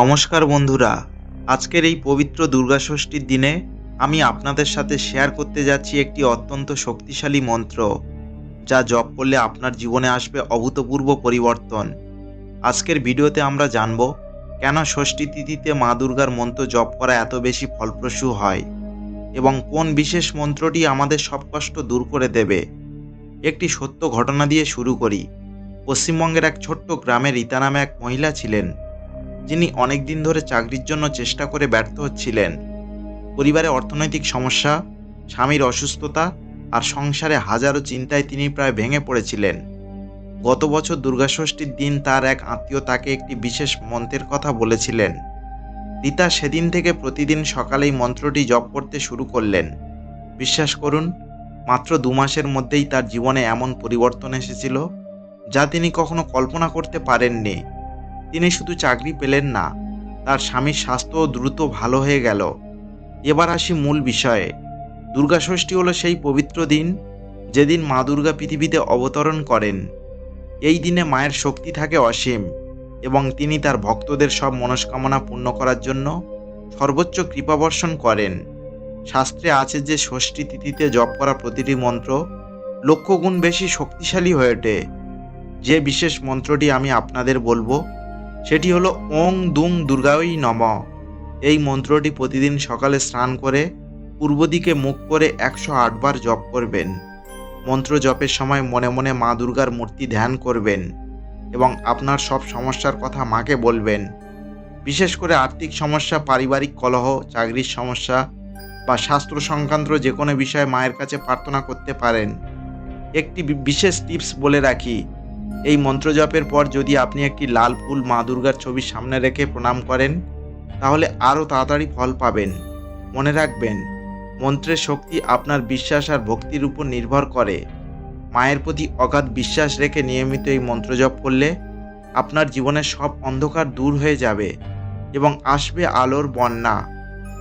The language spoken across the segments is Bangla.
নমস্কার বন্ধুরা, আজকের এই পবিত্র দুর্গা ষষ্ঠীর দিনে আমি আপনাদের সাথে শেয়ার করতে যাচ্ছি একটি অত্যন্ত শক্তিশালী মন্ত্র, যা জপ করলে আপনার জীবনে আসবে অভূতপূর্ব পরিবর্তন। আজকের ভিডিওতে আমরা জানব, কেন ষষ্ঠী তিথিতে মা দুর্গার মন্ত্র জপ করা এত বেশি ফলপ্রসূ হয়, এবং কোন বিশেষ মন্ত্রটি আমাদের সব কষ্ট দূর করে দেবে। একটি সত্য ঘটনা দিয়ে শুরু করি। পশ্চিমবঙ্গের এক ছোট্ট গ্রামে রীতা নামে এক মহিলা ছিলেন। যিনি অনেকদিন ধরে চাকরির জন্য চেষ্টা করে ব্যর্থ হচ্ছিলেন। পরিবারে অর্থনৈতিক সমস্যা, স্বামীর অসুস্থতা আর সংসারে হাজারো চিন্তায় তিনি প্রায় ভেঙে পড়েছিলেন। গত বছর দুর্গাষষ্ঠীর দিন তার এক আত্মীয় তাকে একটি বিশেষ মন্ত্রের কথা বলেছিলেন। রীতা সেদিন থেকে প্রতিদিন সকালেই মন্ত্রটি জপ করতে শুরু করলেন। বিশ্বাস করুন, মাত্র দু মাসের মধ্যেই তার জীবনে এমন পরিবর্তন এসেছিল, যা তিনি কখনো কল্পনা করতে পারেননি। তিনি শুধু চাকরি পেলেন না, তার স্বামীর স্বাস্থ্যও দ্রুত ভালো হয়ে গেল। এবার আসি মূল বিষয়ে। দুর্গাষষ্ঠী হলো সেই পবিত্র দিন, যেদিন মা দুর্গা পৃথিবীতে অবতরণ করেন। এই দিনে মায়ের শক্তি থাকে অসীম, এবং তিনি তার ভক্তদের সব মনস্কামনা পূর্ণ করার জন্য সর্বোচ্চ কৃপাবর্ষণ করেন। শাস্ত্রে আছে যে ষষ্ঠী তিথিতে জপ করা প্রতিটি মন্ত্র লক্ষ গুণ বেশি শক্তিশালী হয়ে ওঠে। যে বিশেষ মন্ত্রটি আমি আপনাদের বলব সেটি হলো ওং দুং দুর্গাই নম। এই মন্ত্রটি প্রতিদিন সকালে স্নান করে, পূর্ব দিকে মুখ করে একশো আটবার জপ করবেন। মন্ত্র জপের সময় মনে মনে মা দুর্গার মূর্তি ধ্যান করবেন এবং আপনার সব সমস্যার কথা মাকে বলবেন। বিশেষ করে আর্থিক সমস্যা, পারিবারিক কলহ, চাকরির সমস্যা বা শাস্ত্র সংক্রান্ত যে কোনো বিষয়ে মায়ের কাছে প্রার্থনা করতে পারেন। একটি বিশেষ টিপস বলে রাখি এই মন্ত্র জপের পর যদি আপনি একটি লাল ফুল মা দুর্গার ছবির সামনে রেখে প্রণাম করেন, তাহলে আরও তাড়াতাড়ি ফল পাবেন। মনে রাখবেন, মন্ত্রের শক্তি আপনার বিশ্বাস আর ভক্তির উপর নির্ভর করে। মায়ের প্রতি অগাধ বিশ্বাস রেখে নিয়মিত এই মন্ত্র জপ করলে আপনার জীবনের সব অন্ধকার দূর হয়ে যাবে এবং আসবে আলোর বন্যা।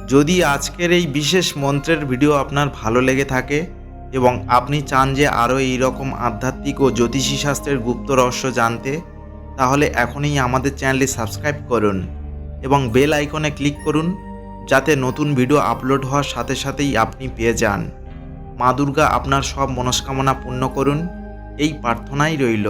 যদি আজকের এই বিশেষ মন্ত্রের ভিডিও আপনার ভালো লেগে থাকে এবং আপনি চান যে আরও এই রকম আধ্যাত্মিক ও জ্যোতিষী শাস্ত্রের গুপ্ত রহস্য জানতে, তাহলে এখনই আমাদের চ্যানেলটি সাবস্ক্রাইব করুন এবং বেল আইকনে ক্লিক করুন যাতে নতুন ভিডিও আপলোড হওয়ার সাথে সাথেই আপনি পেয়ে যান। মা দুর্গা আপনার সব মনস্কামনা পূর্ণ করুন। এই প্রার্থনাই রইল।